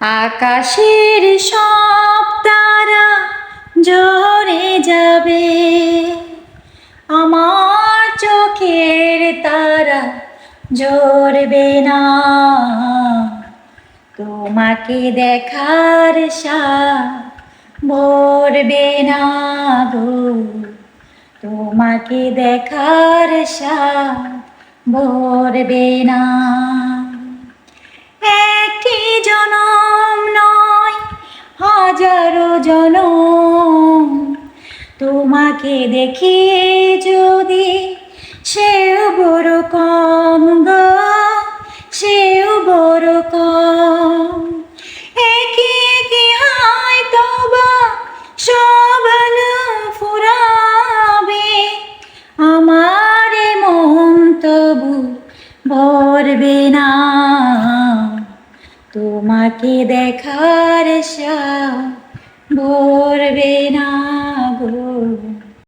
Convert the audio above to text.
আকাশের সব তারা ঝরে যাবে। আমার চোখের তারা ঝরবে না। তোমাকে দেখার সাথ ভরবে না গো। তোমাকে দেখার সাথ ভরবে না। জনম। তোমাকে দেখি যদি সেও বড় কম গো, সেও বড় কম। একে একে হয়তো বা সব আলো ফুরাবে। আমার মন তবু ভরবে না। তোমাকে দেখার ভোরবে না